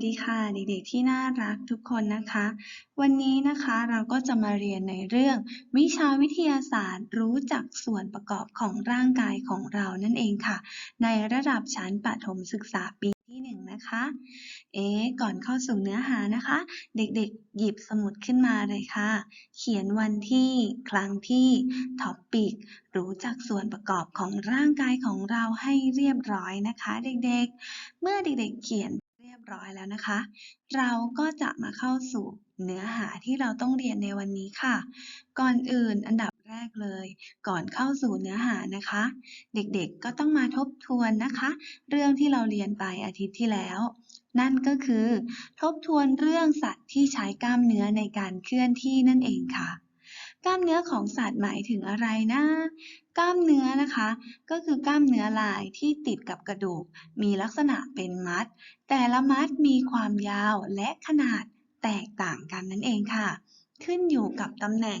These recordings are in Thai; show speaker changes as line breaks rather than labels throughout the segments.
วัสดีค่ะเด็กๆที่น่ารักทุกคนนะคะ วันนี้นะคะเราก็จะมาเรียนในเรื่อง วิชาวิทยาศาสตร์ รู้จักส่วนประกอบของร่างกายของเรานั่นเองค่ะ ในระดับชั้นประถมศึกษาปีที่หนึ่งนะคะ เอ๊ก่อนเข้าสู่เนื้อหานะคะ เด็กๆ หยิบสมุดขึ้นมาเลยค่ะ เขียนวันที่ ครั้งที่ ท็อปปิก รู้จักส่วนประกอบของร่างกายของเราให้เรียบร้อยนะคะ เด็กๆ เมื่อเด็กๆ เขียน บร้อยแล้วนะคะ เราก็จะมาเข้าสู่เนื้อหาที่เราต้องเรียนในวันนี้ค่ะ ก่อนอื่นอันดับแรกเลย ก่อนเข้าสู่เนื้อหานะคะ เด็กๆก็ต้องมาทบทวนนะคะ เรื่องที่เราเรียนไปอาทิตย์ที่แล้ว นั่นก็คือ ทบทวนเรื่องสัตว์ที่ใช้กล้ามเนื้อในการเคลื่อนที่นั่นเองค่ะ กล้ามเนื้อของสัตว์หมายถึงอะไรนะ กล้ามเนื้อนะคะ ก็คือกล้ามเนื้อลายที่ติดกับกระดูก มีลักษณะเป็นมัด แต่ละมัดมีความยาวและขนาดแตกต่างกันนั่นเองค่ะ ขึ้นอยู่กับตำแหน่ง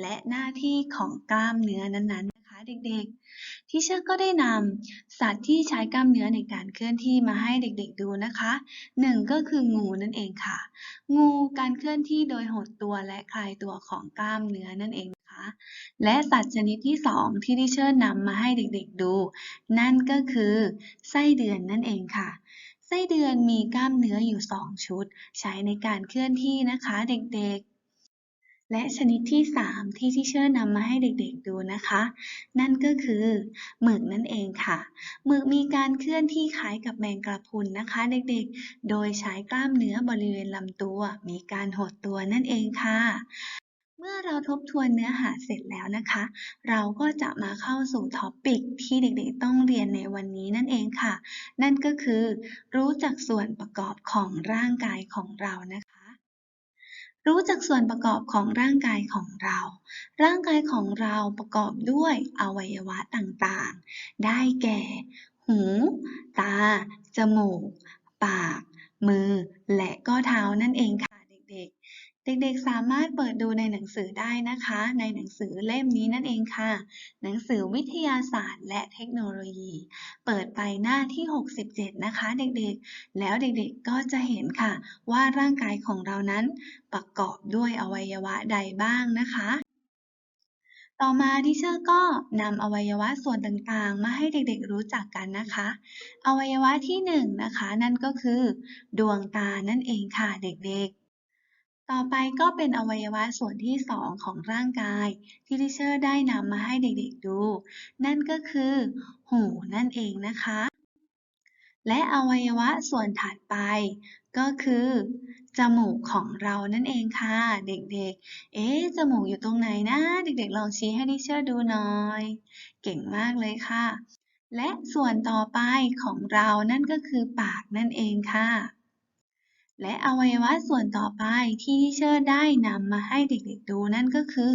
และหน้าที่ของกล้ามเนื้อนั้นๆนะคะเด็กๆ ที่เชอร์ก็ได้นำสัตว์ที่ใช้กล้ามเนื้อในการเคลื่อนที่มาให้เด็กๆดูนะคะหนึ่งก็คืองูนั่นเองค่ะ งูการเคลื่อนที่โดยหดตัวและคลายตัวของกล้ามเนื้อนั่นเอง และสัตว์ชนิดที่สองที่ดิเชอร์นำมาให้เด็กๆดู นั่นก็คือไส้เดือนนั่นเองค่ะไส้เดือนมีกล้ามเนื้ออยู่ 2 ชุด ใช้ในการเคลื่อนที่นะคะเด็กๆ และชนิดที่ 3 ที่ที่เชอร์นำมาให้เด็กๆดูนะคะ นั่นก็คือหมึกนั่นเองค่ะหมึกมีการเคลื่อนที่คล้ายกับแมงกระพรุนนะคะ เด็กๆ โดยใช้กล้ามเนื้อบริเวณลำตัว มีการหดตัวนั่นเองค่ะ เมื่อเราทบทวนเนื้อหาเสร็จแล้วนะคะ เราก็จะมาเข้าสู่ท็อปิกที่เด็กๆต้องเรียนในวันนี้นั่นเองค่ะ นั่นก็คือ รู้จักส่วนประกอบของร่างกายของเรานะคะ รู้จักส่วนประกอบของร่างกายของเรา ร่างกายของเราประกอบด้วยอวัยวะต่างๆ ได้แก่ หู ตา จมูก ปาก มือ และก็เท้านั่นเองค่ะ เด็กๆ สามารถเปิดดูในหนังสือได้นะคะ ในหนังสือเล่มนี้นั่นเองค่ะ หนังสือวิทยาศาสตร์ และเทคโนโลยี เปิดไปหน้าที่ 67 นะคะ เด็กๆ แล้วเด็กๆ ก็จะเห็นค่ะ ว่าร่างกายของเรานั้นประกอบด้วยอวัยวะใดบ้างนะคะต่อมาดิเชอร์ก็นำอวัยวะส่วนต่างๆ มาให้เด็กๆรู้จักกันนะคะ อวัยวะที่หนึ่งนะคะ นั่นก็คือ ดวงตานั่นเองค่ะเด็กๆ ต่อไปก็เป็นอวัยวะส่วนที่สองของร่างกาย ที่ดิเชอร์ได้นำมาให้เด็กๆดู นั่นก็คือ หูนั่นเองนะคะ และอวัยวะส่วนถัดไป ก็คือ จมูกของเรานั่นเองค่ะ เด็กๆ เอ๊ะจมูกอยู่ตรงไหนนะ เด็กๆ ลองชี้ให้ดิเชอร์ดูหน่อย เก่งมากเลยค่ะ และส่วนต่อไปของเรานั่นก็คือปากนั่นเองค่ะ และอวัยวะส่วนต่อไปที่ดิเชอร์ได้นำมาให้เด็กๆดูนั่นก็คือ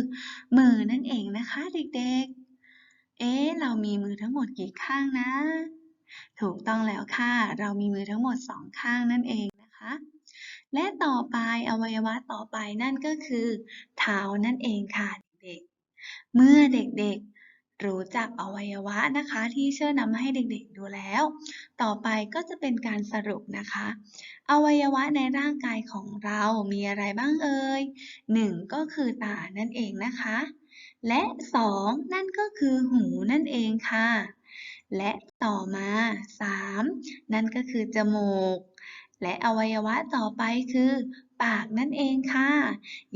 มือนั่นเองนะคะเด็กๆ เอ๊ะเรามีมือทั้งหมดกี่ข้างนะ ถูกต้องแล้วค่ะ เรามีมือทั้งหมดสองข้างนั่นเองนะคะ และต่อไปอวัยวะต่อไปนั่นก็คือ เท้านั่นเองค่ะเด็กๆ เมื่อเด็กๆ รู้จักอวัยวะนะคะ ที่เชื่อนำมาให้เด็กๆดูแล้ว ต่อไปก็จะเป็นการสรุปนะคะ อวัยวะในร่างกายของเรามีอะไรบ้างเอ่ยหนึ่งก็คือตานั่นเองนะคะ และสองนั่นก็คือหูนั่นเองค่ะ และต่อมา 3. นั่นก็คือจมูก และอวัยวะต่อไปคือ ปากนั่นเองค่ะ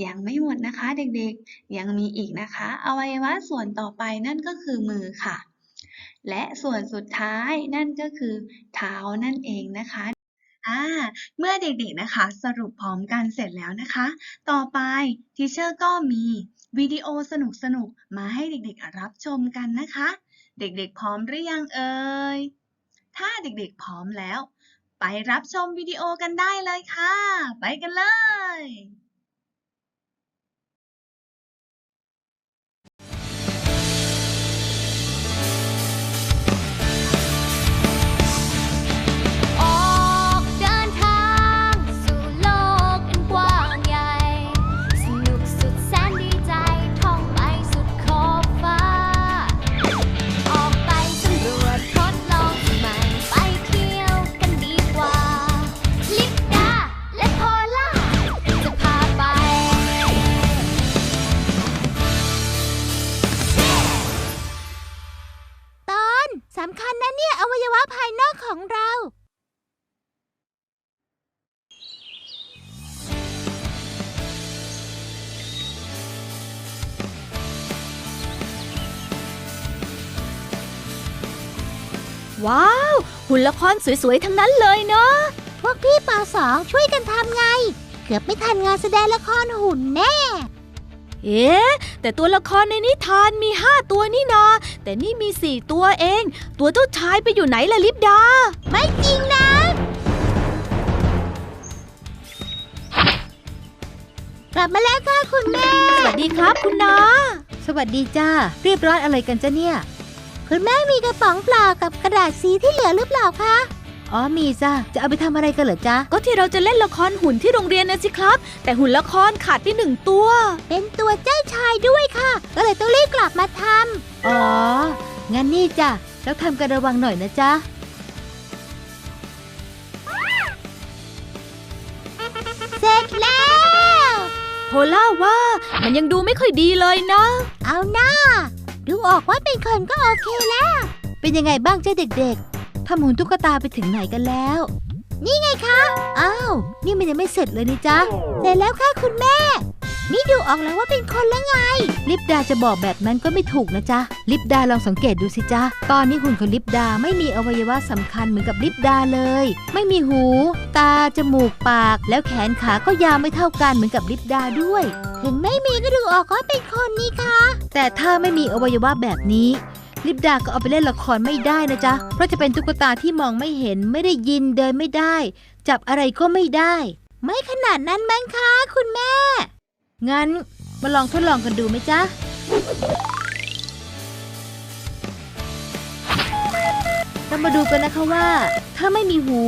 ยังไม่หมดนะคะเด็กๆ ยังมีอีกนะคะ อวัยวะส่วนต่อไปนั่นก็คือมือค่ะ และส่วนสุดท้ายนั่นก็คือเท้านั่นเองนะคะอ่าเมื่อเด็กๆนะคะ สรุปพร้อมกันเสร็จแล้วนะคะ ต่อไปทีเชอร์ก็มีวิดีโอสนุกๆ มาให้เด็กๆรับชมกันนะคะ เด็กๆพร้อมหรือยังเอ่ย ถ้าเด็กๆพร้อมแล้ว รับชมวิดีโอกันได้เลยค่ะ ไปกันเลย
หุ่นละครสวยๆ ทั้งนั้นเลยเนาะ พวกพี่ปสองช่วยกันทำไง เกือบไม่ทันงานแสดงละครหุ่นแน่ เอ๊ะ แต่ตัวละครในนิทานมีห้าตัวนี่นา แต่นี่มีสี่ตัวเอง ตัวเจ้าชายไปอยู่ไหนล่ะลิปดา ไม่จริงนะ กลับมาแล้วค่ะคุณแม่ สวัสดีครับคุณนา
สวัสดีจ้า เรียบร้อยอะไรกันจ้ะเนี่ย
คุณแม่มีกระป๋องเปล่ากับกระดาษสีที่เหลือหรือเปล่าคะ
อ๋อมีจ้าจะเอาไปทำอะไรกันเหรอจ๊ะ
ก็ที่เราจะเล่นละครหุ่นที่โรงเรียนนะสิครับ แต่หุ่นละครขาดไปหนึ่งตัว
เป็นตัวเจ้าชายด้วยค่ะ ก็เลยต้องรีบกลับมาท
อ๋อ งั้นนี่จ้ะแล้วทำกันระวังหน่อยนะจ๊ะำ
เสร็จแล้ว
โพล่าว่ามันยังดูไม่ค่อยดีเลยนะ
เอาหน้า ดูออกว่าเป็นคนก็โอเคแล้ว
เป็นยังไงบ้างเจ้าเด็กๆทำหุ่นตุ๊กตาไปถึงไหนกันแล้ว
นี่ไงคะ
อ้าว นี่มันยังไม่เสร็จเลยนี่จ๊ะ
เสร็จแล้วค่ะคุณแม่ นี่ดูออกแล้วว่าเป็นคนแล้วไง
ลิปดาจะบอกแบบนั้นก็ไม่ถูกนะจ๊ะ ลิปดาลองสังเกตดูสิจ๊ะ ตอนนี้หุ่นของลิปดาไม่มีอวัยวะสำคัญเหมือนกับลิปดาเลย ไม่มีหู ตา จมูก ปาก แล้วแขนขาก็ยาวไม่เท่ากันเหมือนกับลิปดาด้วย
ถึงไม่มีก็ดูออกว่าเป็นคนนี่คะ
แต่ถ้าไม่มีอวัยวะแบบนี้ ลิปดาก็เอาไปเล่นละครไม่ได้นะจ๊ะ เพราะจะเป็นตุ๊กตาที่มองไม่เห็นไม่ได้ยินเดินไม่ได้ จับอะไรก็ไม่ได้
ไม่ขนาดนั้นมั้งคะคุณแม่
งั้นมาลองทดลองกันดูไหมจ๊ะเรามาดูกันนะคะว่า ถ้าไม่มีหู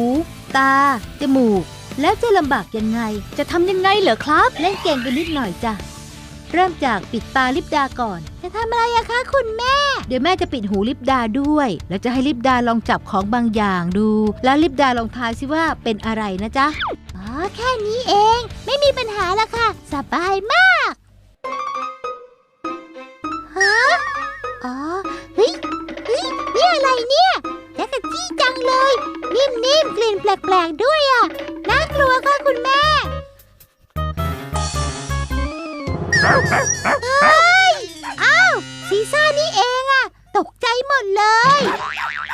ตา จมูก แล้วจะลำบากยังไง
จะทำยังไงเหรอครับ
เล่นเกมกันนิดหน่อยจ้ะ เริ่มจากปิดตาลิปดาก่อน
จะทำอะไรอะคะคุณแม่
เดี๋ยวแม่จะปิดหูลิปดาด้วย แล้วจะให้ลิปดาลองจับของบางอย่างดู แล้วลิปดาลองทายสิว่าเป็นอะไรนะจ๊ะ
อ๋อแค่นี้เอง ไม่มีปัญหาละค่ะ สบายมากฮะอ๋อเฮ้ยเฮ้ยนี่อะไรเนี่ยแจ๊กกะจี้จังเลย นิ่มๆกลิ่นแปลกๆด้วยอะากลัวค่ะคุณแม่เฮ้ยอ้าวซีซ่านี่เองอะตกใจหมดเลย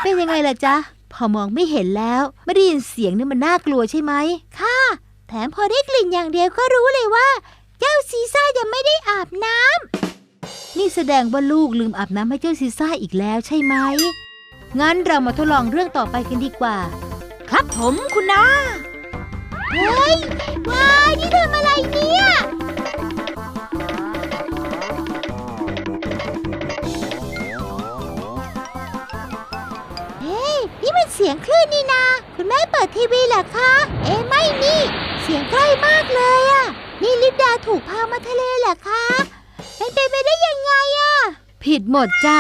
เป็นยังไงล่ะจ๊ะ พอมองไม่เห็นแล้ว ไม่ได้ยินเสียงนี่มันน่ากลัวใช่ไหม
ค่ะ แถมพอได้กลิ่นอย่างเดียวก็รู้เลยว่า เจ้าซีซ่ายังไม่ได้อาบน้ำ
นี่แสดงว่าลูกลืมอาบน้ำให้เจ้าซีซ่าอีกแล้วใช่ไหม งั้นเรามาทดลองเรื่องต่อไปกันดีกว่า
ครับผมคุณนา
เฮ้ยว้ายนี่ทำอะไรเนี่ย เฮ้ยนี่มันเสียงคลื่นนี่นา คุณแม่เปิดทีวีเหรอคะ เอ๊ไม่นี่ เสียงใกล้มากเลยอะนี่ลิปดาถูกพามาทะเลเหรอคะเป็นไปไม่ได้ยังไงอะ
ผิดหมดจ้ะ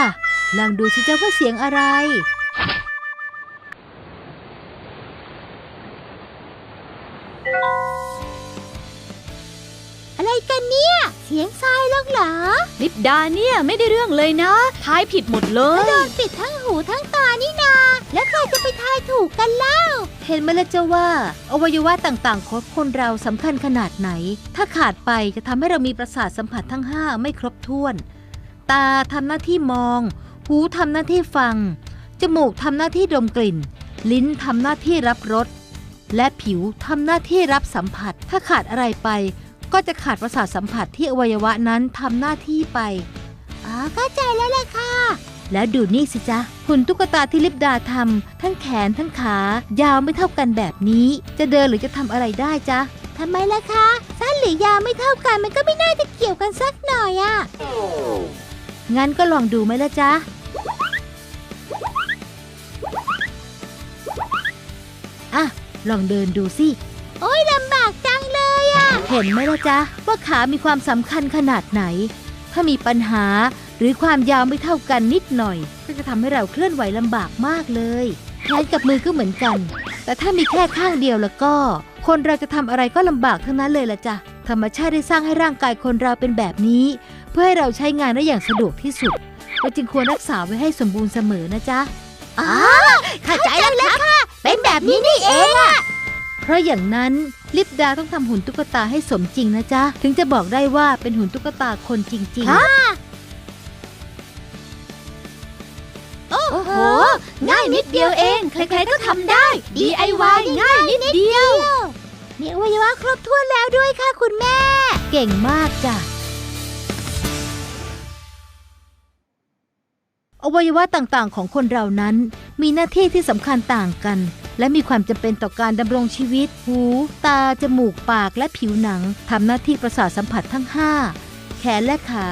ลองดูสิจ้าว่าเสียงอะไรา
ยหรอกเหรอ
ลิปดาเนี่ยไม่ได้เรื่องเลยนะ ทายผิดหมดเลย
โดนปิดทั้งหูทั้งตานี่นา แล้วใครจะไปทายถูกกันเล่า
เห็นไหมล่ะเจ้าว่า อวัยวะต่างๆของคนเราสำคัญขนาดไหน ถ้าขาดไปจะทำให้เรามีประสาทสัมผัสทั้ง 5 ไม่ครบถ้วน ตาทำหน้าที่มอง หูทำหน้าที่ฟัง จมูกทำหน้าที่ดมกลิ่น ลิ้นทำหน้าที่รับรสและผิวทำหน้าที่รับสัมผัส ถ้าขาดอะไรไป ก็จะขาดประสาทสัมผัสที่อวัยวะนั้นทำหน้าที่ไป
อ๋อเข้าใจแล้วล่ะค่ะ
แล้วดูนี่สิจ๊ะหุ่นตุ๊กตาที่ลิปดาทำทั้งแขนทั้งขายาวไม่เท่ากันแบบนี้ จะเดินหรือจะทำอะไรได้จ๊ะ
ทำไมล่ะคะสั้นหรือยาวไม่เท่ากันมันก็ไม่น่าจะเกี่ยวกันสักหน่อยอะ
งั้นก็ลองดูไหมล่ะจ๊ะอะลองเดินดูสิ
โอ้ยลำบา เลยอะ
เห็นไหมล่ะจ๊ะว่าขามีความสำคัญขนาดไหน ถ้ามีปัญหาหรือความยาวไม่เท่ากันนิดหน่อย ก็จะทำให้เราเคลื่อนไหวลำบากมากเลยแขนกับมือก็เหมือนกัน แต่ถ้ามีแค่ข้างเดียวแล้วก็ คนเราจะทำอะไรก็ลำบากทั้งนั้นเลยล่ะจ้ะธรรมชาติได้สร้างให้ร่างกายคนเราเป็นแบบนี้ เพื่อให้เราใช้งานได้อย่างสะดวกที่สุดเราจึงควรรักษาไว้ให้สมบูรณ์เสมอนะจ๊ะอ๋อเข้าใจแล้วค่ะ เป็นแบบนี้นี่เองอะเพราะอย่างนั้น ลิปดาต้องทำหุ่นตุ๊กตาให้สมจริงนะจ๊ะ ถึงจะบอกได้ว่าเป็นหุ่นตุ๊กตาคนจริงๆ
โอ้โห ง่ายนิดเดียวเอง ใครๆก็ทำได้ DIY ง่ายนิดเดียว
มีอวัยวะครบถ้วนแล้วด้วยค่ะคุณแม่ เก่งมากจ้ะ อวัยวะต่างๆ ของคนเรานั้น มีหน้าที่ที่สำคัญต่างกัน และมีความจำเป็นต่อการดำรงชีวิต หู ตา จมูก ปาก และผิวหนัง ทำหน้าที่ประสาทสัมผัสทั้ง 5 แขนและขา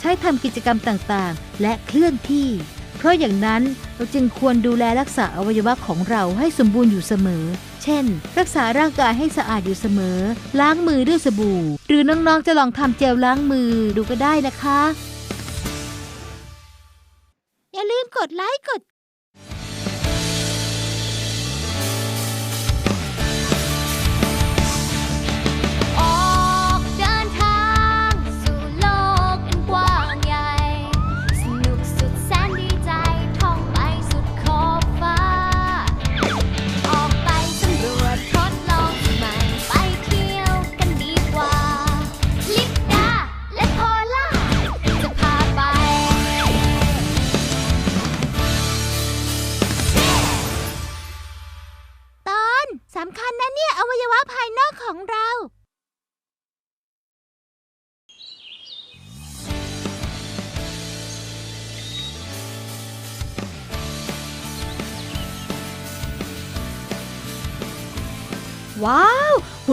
ใช้ทำกิจกรรมต่างๆ และเคลื่อนที่ เพราะอย่างนั้นเราจึงควรดูแลรักษาอวัยวะของเราให้สมบูรณ์อยู่เสมอ เช่น รักษาร่างกายให้สะอาดอยู่เสมอ ล้างมือด้วยสบู่ หรือน้องๆ จะลองทำเจลล้างมือดูก็ได้นะคะ อย่าลืมกดไลค์ กด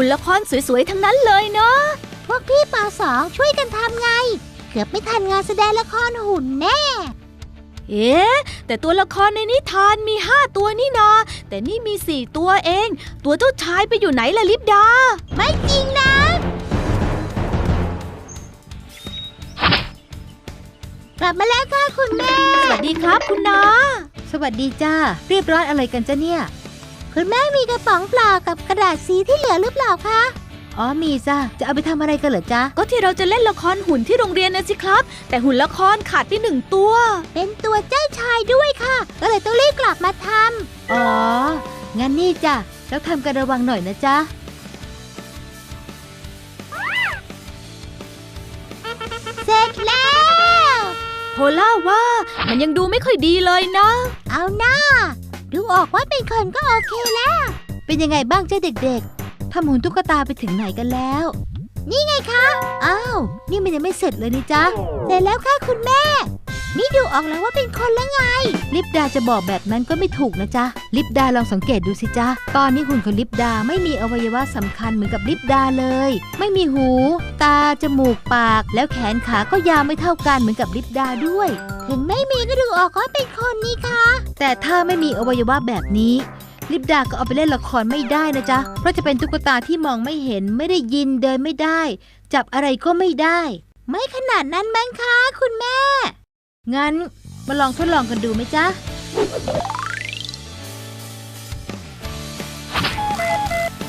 หุ่นละ
คร
สวยๆ ทั้งนั้นเลยเนาะ
พวกพี่ปาสองช่วยกันทำไง เกือบไม่ทันงานแสดงละครหุ่นแน่
เอ๊ะ แต่ตัวละครในนิทานมี5ตัวนี่นา แต่นี่มี4ตัวเอง ตัวเจ้าชายไปอยู่ไหนล่ะลิปดา
ไม่จริงนะ กลับมาแล้วค่ะคุณแม่
สวัสดีครับคุณนา
สวัสดีจ้า เรียบร้อยอะไรกันจ้ะเนี่ย คุณแม่มีกระป๋องเปล่ากับกระดาษสีที่เหลือหรือเปล่าคะอ๋อมีจ้าจะเอาไปทำอะไรกันเหรอจ๊ะ
ก็ที่เราจะเล่นละครหุ่นที่โรงเรียนนะสิครับ แต่หุ่นละครขาดไปหนึ่งตัว
เป็นตัวเจ้าชายด้วยค่ะ ก็เลยต้องรีบกลับมาทำอ๋อ งั้นนี่จ้ะแล้วทำกันระวังหน่อยนะจ๊ะเสร็จแล้ว
โพล่าว่ามันยังดูไม่ค่อยดีเลยนะ
เอาหน้า ดูออกว่าเป็นคนก็โอเคแล้ว เป็นยังไงบ้างเจ้าเด็กๆทำหุ่นตุ๊กตาไปถึงไหนกันแล้ว นี่ไงคะ อ้าว นี่มันยังไม่เสร็จเลยนี่จ๊ะเสร็จแล้วค่ะคุณแม่ นี่ดูออกแล้วว่าเป็นคนแล้วไง ลิปดาจะบอกแบบนั้นก็ไม่ถูกนะจ๊ะ ลิปดาลองสังเกตดูสิจ๊ะ ตอนนี้หุ่นของลิปดาไม่มีอวัยวะสำคัญเหมือนกับลิปดาเลย ไม่มีหู ตา จมูก ปาก แล้วแขนขาก็ยาวไม่เท่ากันเหมือนกับลิปดาด้วย ถึงไม่มีก็ดูออกว่าเป็นคนนี่คะ แต่ถ้าไม่มีอวัยวะแบบนี้ ลิปดาก็เอาไปเล่นละครไม่ได้นะจ๊ะ เพราะจะเป็นตุ๊กตาที่มองไม่เห็นไม่ได้ยินเดินไม่ได้ จับอะไรก็ไม่ได้ ไม่ขนาดนั้นมั้งคะคุณแม่ งั้นมาลองทดลองกันดูไหมจ๊ะ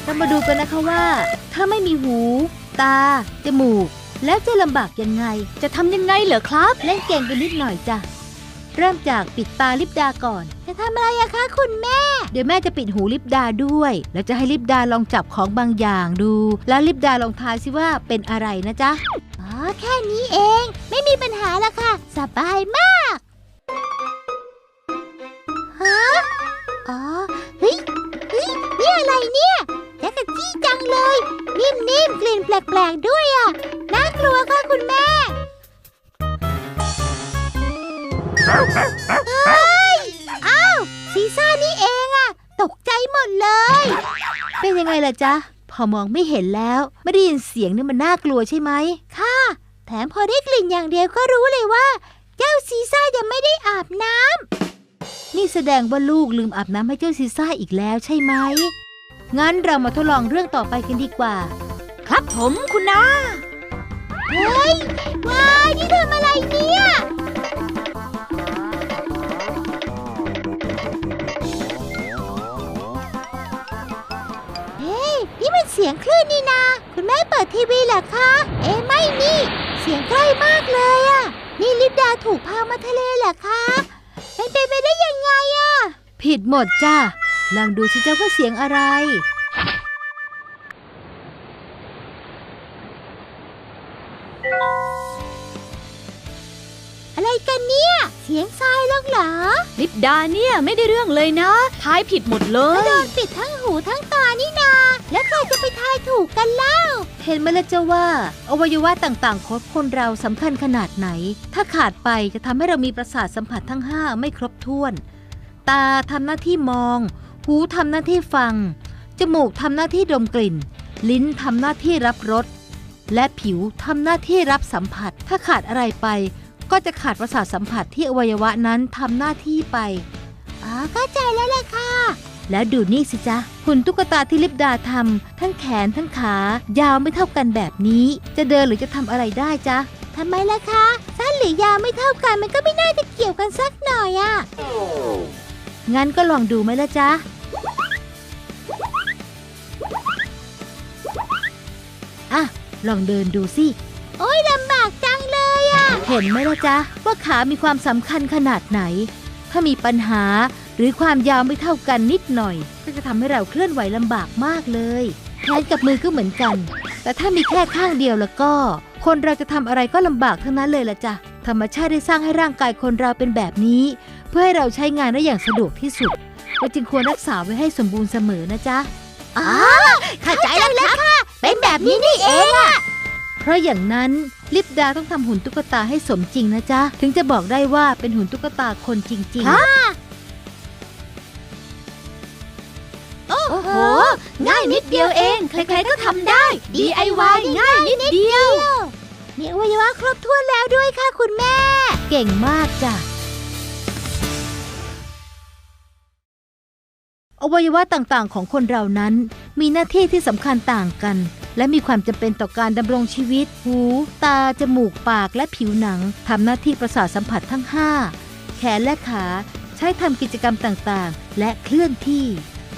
เรามาดูกันนะคะว่า ถ้าไม่มีหู ตา จมูก แล้วจะลำบากยังไง
จะทำยังไงเหรอครับ
เล่นเกมกันนิดหน่อยจ้ะ เริ่มจากปิดตาลิปดาก่อน จะทำอะไรอะคะคุณแม่ เดี๋ยวแม่จะปิดหูลิปดาด้วย แล้วจะให้ลิปดาลองจับของบางอย่างดู แล้วลิปดาลองทายสิว่าเป็นอะไรนะจ๊ะ อ๋อ แค่นี้เอง ไม่มีปัญหาละค่ะ สบา จ๊ะ พอมองไม่เห็นแล้ว ไม่ได้ยินเสียงนี่มันน่ากลัวใช่ไหม ค่ะ แถมพอได้กลิ่นอย่างเดียวก็รู้เลยว่า เจ้าซีซ่ายังไม่ได้อาบน้ำ นี่แสดงว่าลูกลืมอาบน้ำให้เจ้าซีซ่าอีกแล้วใช่ไหม งั้นเรามาทดลองเรื่องต่อไปกันดีกว่า
ครับผมคุณนา
เฮ้ยว้ายนี่ทำอะไรเนี่ย เสียงคลื่นนี่นา คุณแม่เปิดทีวีเหรอคะ เอ๊ะไม่นี่ เสียงใกล้มากเลยอะนี่ลิปดาถูกพามาทะเลเหรอคะเป็นไปไปได้ยังไงอะผิดหมดจ้าลองดูสิเจ้าว่าเสียงอะไร
อะไรกันเนี่ย เสียงทรายลงเหรอ
ลิปดาเนี่ยไม่ได้เรื่องเลยนะทายผิดหมดเลย
โดนปิดทั้งหูทั้งตานี่นา แล้วใครจะไปทายถูกกันเล่า
เห็นไหมล่ะเจ้าว่า อวัยวะต่างๆของคนเราสำคัญขนาดไหน ถ้าขาดไปจะทำให้เรามีประสาทสัมผัสทั้ง 5 ไม่ครบถ้วน ตาทำหน้าที่มอง หูทำหน้าที่ฟัง จมูกทำหน้าที่ดมกลิ่น ลิ้นทำหน้าที่รับรสและผิวทำหน้าที่รับสัมผัส ถ้าขาดอะไรไป ก็จะขาดประสาทสัมผัสที่อวัยวะนั้นทำหน้าที่ไป
อ๋อเข้าใจแล้วล่ะค่ะ
แล้วดูนี่สิจ๊ะหุ่นตุ๊กตาที่ลิปดาทำทั้งแขนทั้งขายาวไม่เท่ากันแบบนี้ จะเดินหรือจะทำอะไรได้จ๊ะ
ทำไมล่ะคะสั้นหรือยาวไม่เท่ากันมันก็ไม่น่าจะเกี่ยวกันสักหน่อยอะ
งั้นก็ลองดูไหมล่ะจ๊ะอะลองเดินดูสิ
โอ้ยลำบากจังเลยอะ
เห็นไหมล่ะจ๊ะว่าขามีความสำคัญขนาดไหน ถ้ามีปัญหา หรือความยาวไม่เท่ากันนิดหน่อย ก็จะทำให้เราเคลื่อนไหวลำบากมากเลยแขนกับมือก็เหมือนกัน แต่ถ้ามีแค่ข้างเดียวแล้วก็ คนเราจะทำอะไรก็ลำบากทั้งนั้นเลยล่ะจ้ะธรรมชาติได้สร้างให้ร่างกายคนเราเป็นแบบนี้ เพื่อให้เราใช้งานได้อย่างสะดวกที่สุดเราจึงควรรักษาไว้ให้สมบูรณ์เสมอนะจ๊ะ
อ๋อเข้าใจแล้วค่ะ เป็นแบบนี้นี่เองอะ
เพราะอย่างนั้นลิปดาต้องทำหุ่นตุ๊กตาให้สมจริงนะจ๊ะ ถึงจะบอกได้ว่าเป็นหุ่นตุ๊กตาคนจริง
ฮะ
ๆา
ยนิดเดียวเอง ใครๆก็ทำได้ DIY ง่ายนิดเดียว มีอวัยวะครบถ้วนแล้วด้วยค่ะคุณแม่
เก่งมากจ้ะ อวัยวะต่างๆ ของคนเรานั้น มีหน้าที่ที่สำคัญต่างกัน และมีความจำเป็นต่อการดำรงชีวิต หู ตา จมูก ปาก และผิวหนังทำหน้าที่ประสาทสัมผัสทั้ง 5 แขนและขา ใช้ทำกิจกรรมต่างๆ และเคลื่อนที่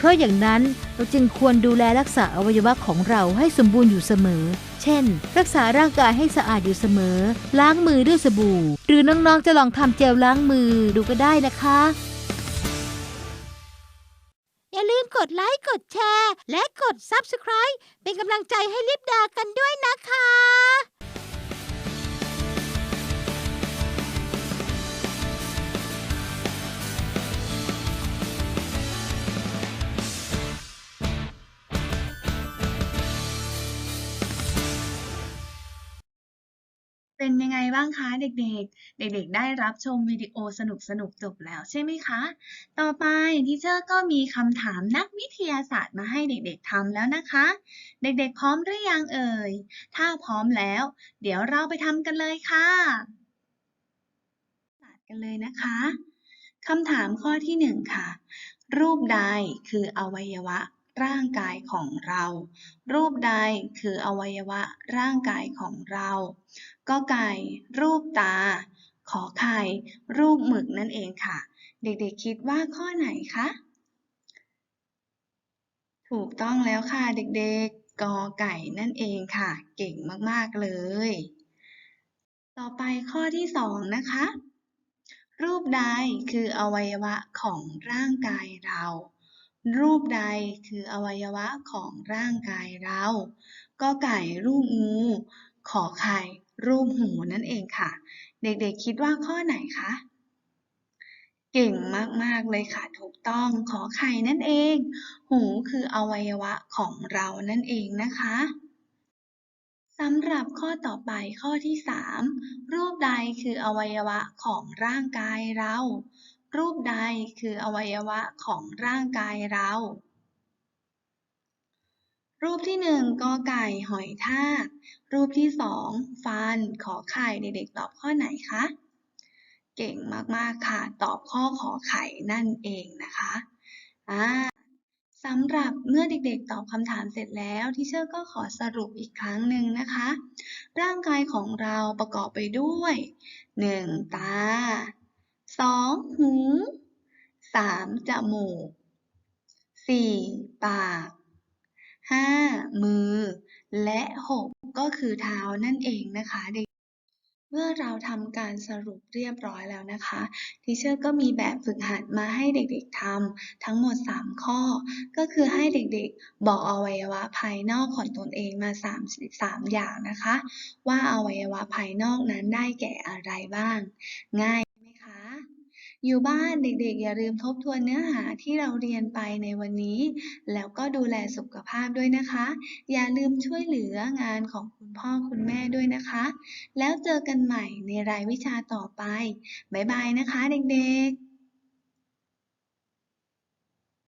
ราะอย่างนั้นเราจึงควรดูแลรักษาอวัยวะของเราให้สมบูรณ์อยู่เสมอ เช่น รักษาร่างกายให้สะอาดอยู่เสมอ ล้างมือด้วยสบู่ หรือน้องๆจะลองทำเจลล้างมือดูก็ได้นะคะ
อย่าลืมกดไลค์กดแชร์ และกด Subscribe เป็นกำลังใจให้ลิปดากันด้วยนะคะ
เป็นยังไงบ้างคะเด็กๆ เด็กๆ ได้รับชมวิดีโอสนุกๆจบแล้วใช่ไหมคะ ต่อไปทีเชอร์ก็มีคำถามนักวิทยาศาสตร์มาให้เด็กๆทำแล้วนะคะ เด็กๆ พร้อมหรือยังเอ่ย ถ้าพร้อมแล้ว เดี๋ยวเราไปทำกันเลยค่ะศาสตร์กันเลยนะคะคำถามข้อที่หนึ่งค่ะ รูปใดคืออวัยวะร่างกายของเรา รูปใดคืออวัยวะร่างกายของเรา ก็ไก่ รูปตา ขอไข่ รูปหมึกนั่นเองค่ะ เด็กๆคิดว่าข้อไหนคะ ถูกต้องแล้วค่ะเด็กๆ กอไก่นั่นเองค่ะ เก่งมากๆเลย ต่อไปข้อที่สองนะคะ รูปใดคืออวัยวะของร่างกายเรารูปใดคืออวัยวะของร่างกายเรา ก็ไก่รูปงู ขอไข่ รูปหูนั่นเองค่ะ เด็กๆคิดว่าข้อไหนคะ เก่งมากๆเลยค่ะ ถูกต้องขอไข่นั่นเอง หูคืออวัยวะของเรานั่นเองนะคะสำหรับข้อต่อไปข้อที่สามรูปใดคืออวัยวะของร่างกายเรา รูปใดคืออวัยวะของร่างกายเรา รูปที่หนึ่งกอไก่หอยทาก รูปที่สองฟันขอไข่เด็กๆตอบข้อไหนคะ เก่งมากๆค่ะ ตอบข้อขอไข่นั่นเองนะคะอ่าสำหรับเมื่อเด็กๆ ตอบคำถามเสร็จแล้วที่เชอร์ก็ขอสรุปอีกครั้งหนึ่งนะคะ ร่างกายของเราประกอบไปด้วย 1. ตา 2. หู 3. จมูก 4. ปาก 5. มือ และ6ก็คือเท้านั่นเองนะคะเด็กเมื่อเราทำการสรุปเรียบร้อยแล้วนะคะทีเชอร์ก็มีแบบฝึกหัดมาให้เด็กๆทำทั้งหมด 3 ข้อ ก็คือให้เด็กๆ บอกอวัยวะภายนอกของตนเองมา 3 3 อย่างนะคะ ว่าอวัยวะภายนอกนั้นได้แก่อะไรบ้าง ง่าย อยู่บ้านเด็กๆ อย่าลืมทบทวนเนื้อหาที่เราเรียนไปในวันนี้ แล้วก็ดูแลสุขภาพด้วยนะคะ อย่าลืมช่วยเหลืองานของคุณพ่อคุณแม่ด้วยนะคะ แล้วเจอกันใหม่ในรายวิชาต่อไป บ๊ายบายนะคะเด็กๆ